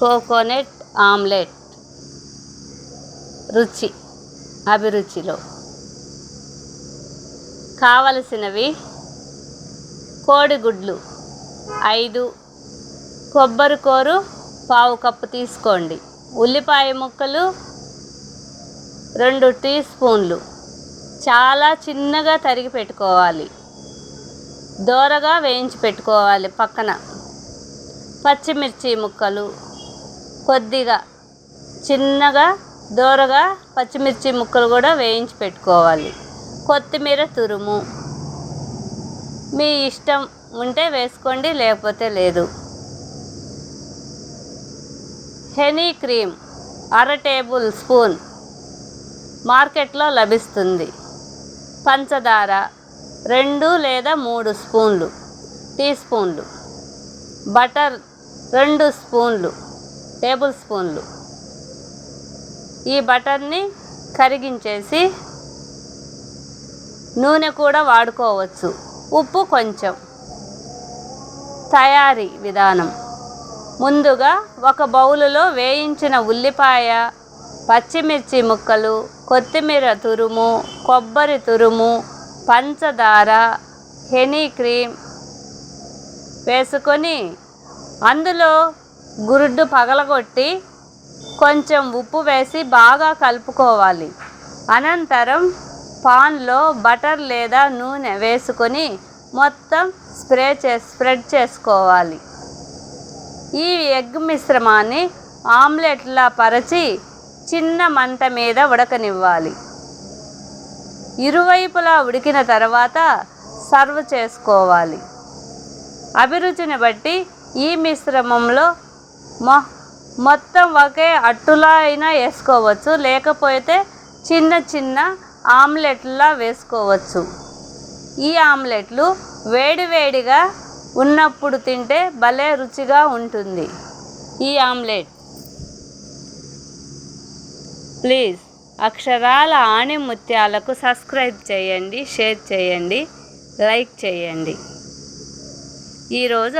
Coconut omelette. రుచి అభిరుచిలో. కావలసినవి కోడిగుడ్లు ఐదు కొబ్బరి కూరు పావు కప్పు తీసుకోండి. ఉల్లిపాయ ముక్కలు రెండు టీ స్పూన్లు. చాలా చిన్నగా తరిగి పెట్టుకోవాలి. దోరగా వేయించి పెట్టుకోవాలి పక్కన. పచ్చిమిర్చి ముక్కలు కొద్దిగా చిన్నగా దోరగా పచ్చిమిర్చి ముక్కలు కూడా వేయించి పెట్టుకోవాలి. కొత్తిమీర తురుము. మీ ఇష్టం ఉంటే వేసుకోండి లేకపోతే లేదు. హెనీ క్రీమ్ అర టేబుల్ స్పూన్ మార్కెట్లో లభిస్తుంది. పంచదార రెండు లేదా మూడు స్పూన్లు టీ స్పూన్లు. బటర్ రెండు స్పూన్లు. టేబుల్ స్పూన్లు. ఈ బటర్ని కరిగించేసి నూనె కూడా వాడుకోవచ్చు. ఉప్పు కొంచెం. తయారీ విధానం. ముందుగా ఒక బౌలులో వేయించిన ఉల్లిపాయ పచ్చిమిర్చి ముక్కలు కొత్తిమీర తురుము కొబ్బరి తురుము పంచదార హెనీ క్రీమ్ వేసుకొని అందులో గురుడ్డు పగలగొట్టి కొంచెం ఉప్పు వేసి బాగా కలుపుకోవాలి. అనంతరం పాన్లో బటర్ లేదా నూనె వేసుకొని మొత్తం స్ప్రే చే స్ప్రెడ్ చేసుకోవాలి. ఈ ఎగ్ మిశ్రమాన్ని ఆమ్లెట్లా పరచి చిన్న మంట మీద ఉడకనివ్వాలి. ఇరువైపులా ఉడికిన తర్వాత సర్వ్ చేసుకోవాలి. అభిరుచిని బట్టి ఈ మిశ్రమంలో మొ మొత్తం ఒకే అట్టులా అయినా వేసుకోవచ్చు. లేకపోతే చిన్న చిన్న ఆమ్లెట్లా వేసుకోవచ్చు. ఈ ఆమ్లెట్లు వేడివేడిగా ఉన్నప్పుడు తింటే భలే రుచిగా ఉంటుంది. ఈ ఆమ్లెట్. ప్లీజ్ అక్షరాల ఆణిముత్యాలకు సబ్స్క్రైబ్ చేయండి షేర్ చేయండి లైక్ చేయండి. ఈరోజు